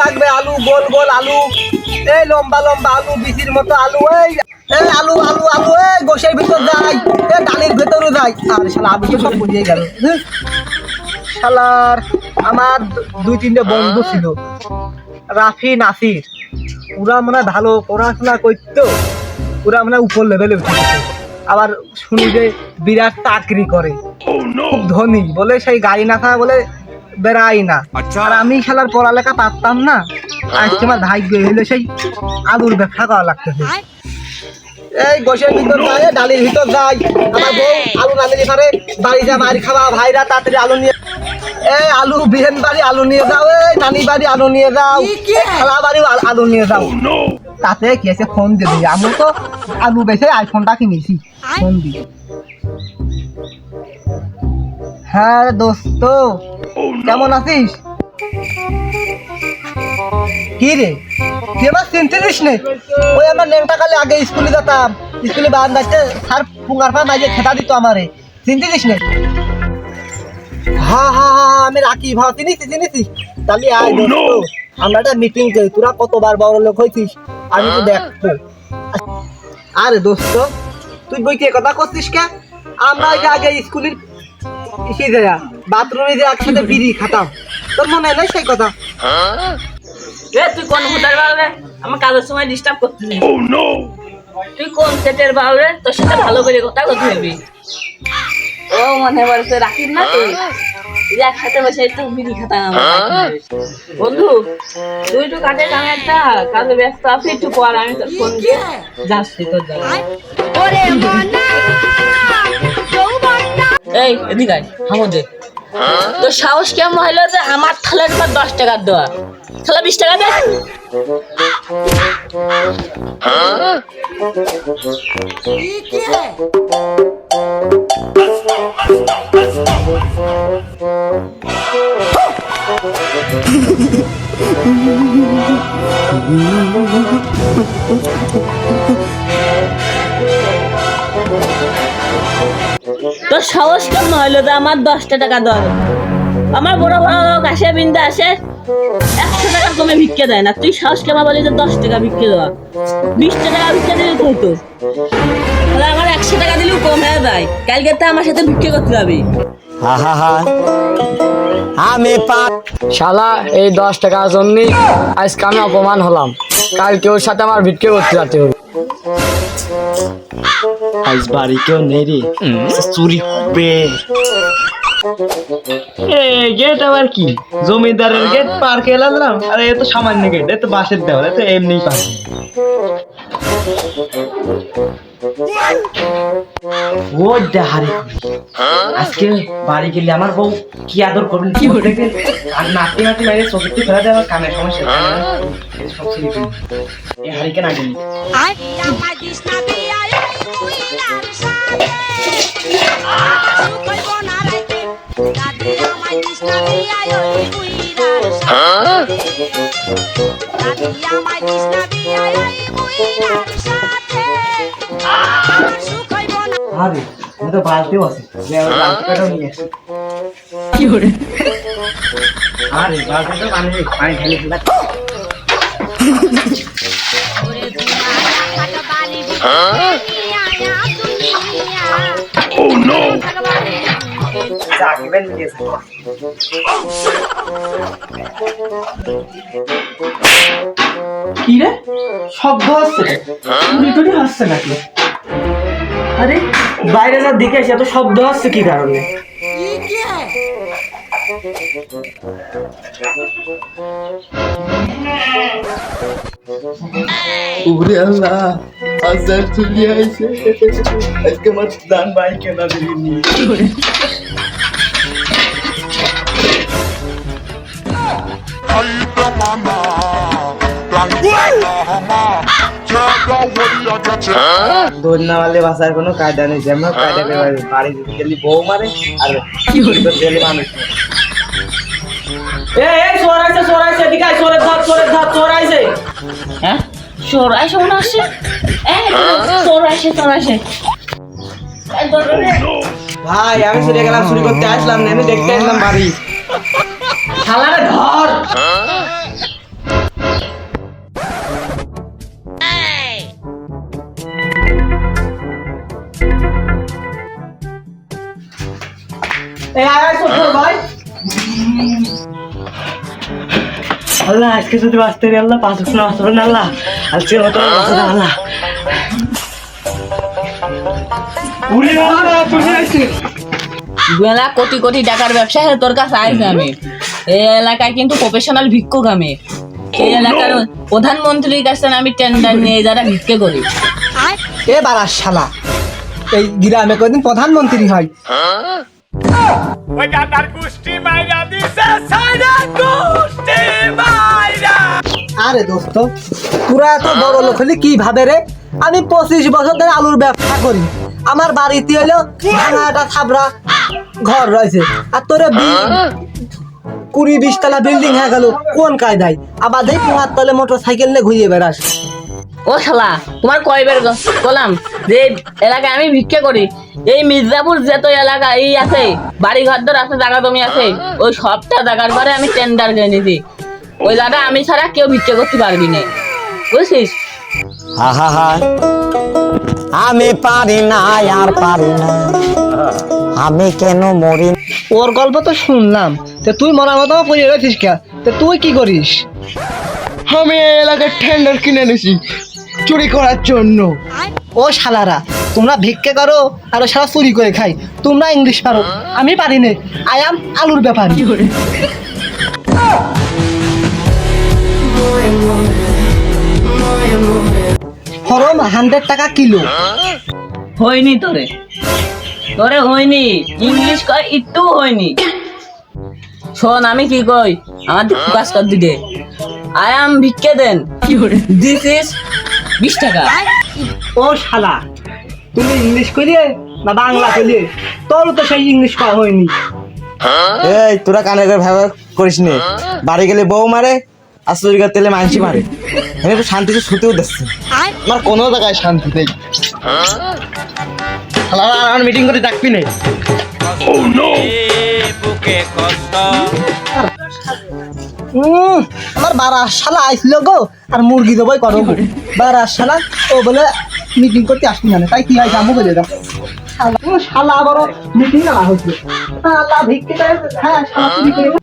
লাগবে আলু গোল গোল আলু। এই লম্বা লম্বা আলু বিচির মতো আলু এই। এই আলু আলু আলু এই গোসের ভিতর যাই। এই ডালির ভেতরও যাই। আর শালা আলু তো সব বুঝিয়ে গেল। শালার আমার দুই তিনটে বন্ধু ছিল। রাফি নাসির। ওরা মনে ভালো পড়াশোনা করতো। ওরা মানে উপর লেভেলে উঠে আবার শুনি যে বিরাট চাকরি করে। খুব ধনী বলে সেই গাড়ি না থাকা বলে বেড়াই না। আর আমি শালার পড়ালেখা পারতাম না। আজকে আমার ভাগ্য হইলে সেই আলুর ব্যবসা করা লাগতেছে। এই গোসের ভিতর যায় ডালির ভিতর যাই আমার বউ আলু রাঁধে পারে বাড়ি যা মারি খাওয়া ভাইরা তাড়াতাড়ি আলু নিয়ে এই আলু বিহেন বাড়ি আলু নিয়ে যাও এই নানি বাড়ি আলু নিয়ে যাও খালা বাড়ি আল- আলু নিয়ে যাও। তাতে কি আছে? ফোন দিয়ে আমি তো আলু বেছে আইফোনটা কিনেছি। ফোন দিয়ে হ্যাঁ দোস্ত। কেমন আছিস? কি রে? তুই আমার চিনতে নে? ওই আমার নেংটা কালে আগে স্কুলে যেতাম। স্কুলে বান পুঙ্গার পা খেতা দিত আমারে। নে? হ্যাঁ হ্যাঁ হ্যাঁ আমি রাখি ভাও চিনিস চিনিস? তাহলে আয় দোস্ত। আমরা একটা মিটিং করি। তোরা কতবার বড় লোক হয়েছিস আমি তো দেখব আরে দোস্ত তুই বই কে কথা করছিস কে? আমরা আগে স্কুলের ইসে দেয়া বাথরুমে যে একসাথে বিড়ি খাতাম তোর মনে নাই সেই কথা? এ তুই কোন ভূতের বাউরে আমার কাজের সময় ডিস্টার্ব করছিস তুই কোন সেটের বাউরে তোর সাথে ভালো করে কথা কথা হবি ও মনে বলছে রাখিস না তুই? একসাথে বসে একটু বিড়ি খাতাম বন্ধু তুই একটু কাটে আমি একটা কাজে ব্যস্ত আছি একটু পর আমি তোর ফোন দিয়ে যাচ্ছি তোর জায়গায়। এই, এদিকে হামদে তোর সাহস কেমন হইল যে আমার থালার পর দশ টাকা দেওয়া? থালা বিশ টাকা দে। তোর সাহস কেমন হইল তো আমার দশটা টাকা দর আমার বড় বড় লোক আসে বিন্দা আসে, একশো টাকা কমে ভিক্ষে দেয় না। তুই সাহস কেমন বলি যে দশ টাকা ভিক্ষে দেওয়া। বিশ টাকা ভিক্ষে দিলে তো। তাহলে আমার একশো টাকা দিলেও কমে দেয়। কালকে তো আমার সাথে ভিক্ষে করতে যাবি। আমি পা শালা এই দশ টাকার জন্যই আজকে আমি অপমান হলাম। কালকে ওর সাথে আমার ভিক্ষে করতে যেতে হবে। আজ বাড়ি কেউ নেই রে চুরি হবে। গেট আবার কি? জমিদারের গেট পার কে লাগলাম আরে এ তো সামান্য গেট এ তো বাসের দেওয়াল এ তো এমনি পার ও ডাহারে আজকে বাড়ি গেলে আমার বউ কি আদর করবেন? কি দেখবেন আর নাতি নাতি বাইরে চোখের ফেলা দেওয়ার কানের সমস্যা এই হারিকেন আগে নিতে আরে আমি তো বালতিও আছে। কি করে আরে বালতিটা পানি পানি ঢেলে দিলা জাগবেন নিয়ে আসি কি রে শব্দ হচ্ছে চুরি টুরি হচ্ছে নাকি? আরে, বাইরে যা দিকে এত শব্দ হচ্ছে কি কারণে? উরে আল্লাহ, হাজার চুরি আইছে। আজকে আমার দান ভাই কেনা দিবি না মারলে বাসার কোনো কায়দা নেই যেমন কায়দা করে বাড়ি গেলে বউ মারে আর কি গেলে মানুষ এই এদিকে ধর ধর হ্যাঁ? মনে আসছে এই ধর। ভাই আমি চুরি গেলাম চুরি করতে আসলাম না আমি দেখতে আসলাম বাড়ি। শালারে ধর। আল্লাহ আজকে যদি বাঁচতে আল্লাহ পাঁচ না না আল্লাহ। আজকে আল্লাহ। বেলা কোটি কোটি টাকার ব্যবসা তোর কাছে আইস আমি। এই এলাকায় কিন্তু প্রফেশনাল ভিক্ষুক আমি। এই এলাকার প্রধানমন্ত্রীর কাছে আমি টেন্ডার নিয়ে যারা ভিক্ষে করি। এ বারার এই গ্রামে কদিন প্রধানমন্ত্রী হয়। আরে দোস্ত এত বড় লোক হলি কি ভাবে রে? আমি পঁচিশ বছর ধরে আলুর ব্যবসা করি। আমার বাড়িতে হলো একটা থাবড়া ঘর রয়েছে। আর তোরে কুড়ি বিশ তলা বিল্ডিং হয়ে গেল, কোন কায়দায়? আবার দেখ পোহার তলে মোটর সাইকেল নিয়ে ঘুরিয়ে বেড়াস। ও শালা তোমার কয়বার গ- বললাম যে এলাকায় আমি ভিক্ষে করি এই মির্জাপুর যত এলাকা এই আছে বাড়ি ঘর দর আছে জায়গা জমি আছে ওই সবটা জায়গার পরে আমি টেন্ডার কিনে নিছি। ওই জায়গা আমি ছাড়া কেউ ভিক্ষে করতে পারবি না। বুঝছিস? আমি পারি না আর পারি না। আমি কেন মরি? ওর গল্প তো শুনলাম। তো তুই মরার মতো পড়ে রয়েছিস কে? তো তুই কি করিস? আমি এই এলাকার টেন্ডার কিনে নিছি চুরি করার জন্য। ও শালারা তোমরা ভিক্ষে করো আর শালা চুরি করে খাই তোমরা ইংলিশ পারো। আমি পারি না। আই আম আলুর ব্যাপার। হরম হান্ড্রেড টাকা কিলো। হয়নি তোরে। তোরে হয়নি। ইংলিশ কয় একটু হয়নি। শোন আমি কি কই? আমার কাজ কর দিকে আই আম ভিক্ষে দেন। দিস ইজ বিশ টাকা। ও শালা তুমি ইংলিশ করিয়ে না বাংলা করিয়ে তোর তো সেই ইংলিশ করা হয়নি। এই তোরা কানে করে ভাবে করিস নি। বাড়ি গেলে বউ মারে আর তেলে মানসি মারে। আমি শান্তিতে শুতেও দিচ্ছি আমার কোনো জায়গায় শান্তি নেই। আর মিটিং করে ডাকবি না। উম, আমার বারা শালা আইছিল গো আর মুরগি দেবই করো। বারা শালা ও বলে মিটিং করতে আসবি না তাই কি হয় জামু বলে দাও। শালা বড় মিটিং না হয়েছিল ভিক্ষে হ্যাঁ শালা